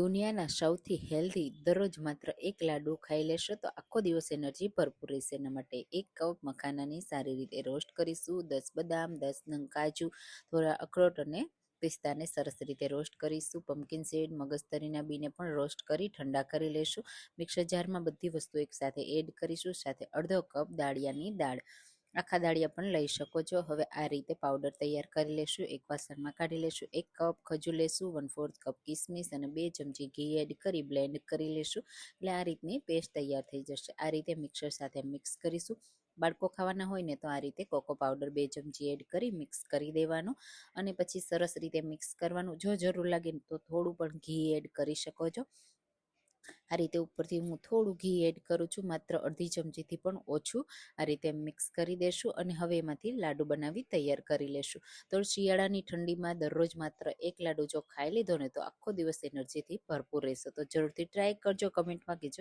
દુનિયાના સૌથી હેલ્ધી દરરોજ માત્ર એક લાડુ ખાઈ લેશો તો આખો દિવસ એનર્જી ભરપૂર રહેશે. એના માટે એક કપ મખાનાની સારી રીતે રોસ્ટ કરીશું. દસ બદામ, દસ નંગ કાજુ, થોડા અખરોટ અને પિસ્તાને સરસ રીતે રોસ્ટ કરીશું. પમ્પકિન સીડ મગજતરીના બીને પણ રોસ્ટ કરી ઠંડા કરી લેશું. મિક્સર જારમાં બધી વસ્તુ એકસાથે એડ કરીશું. સાથે અડધો કપ દાળિયાની દાળ. આખા દાળિયા પણ લઈ શકો છો. હવે આ રીતે પાવડર તૈયાર કરી લેશું, એક વાસણમાં કાઢી લેશું, એક કપ ખજૂર લેશું વન ફોર્થ કપ કિસમિસ અને બે ચમચી ઘી એડ કરી બ્લેન્ડ કરી લેશું. એટલે આ રીતની પેસ્ટ તૈયાર થઈ જશે. આ રીતે મિક્સર સાથે મિક્સ કરીશું. બાળકો ખાવાના હોય ને તો આ રીતે કોકો પાવડર બે ચમચી એડ કરી મિક્સ કરી દેવાનું અને પછી સરસ રીતે મિક્સ કરવાનું. જો જરૂર લાગે તો થોડું પણ ઘી એડ કરી શકો છો. આ રીતે ઉપરથી હું થોડું ઘી એડ કરું છું, માત્ર અડધી ચમચીથી પણ ઓછું. આ રીતે મિક્સ કરી દેશું અને હવે એમાંથી લાડુ બનાવી તૈયાર કરી લેશું. તો શિયાળાની ઠંડીમાં દરરોજ માત્ર એક લાડુ જો ખાઈ લીધો ને તો આખો દિવસ એનર્જીથી ભરપૂર રહેશે. તો જરૂરથી ટ્રાય કરજો, કમેન્ટમાં કહેજો.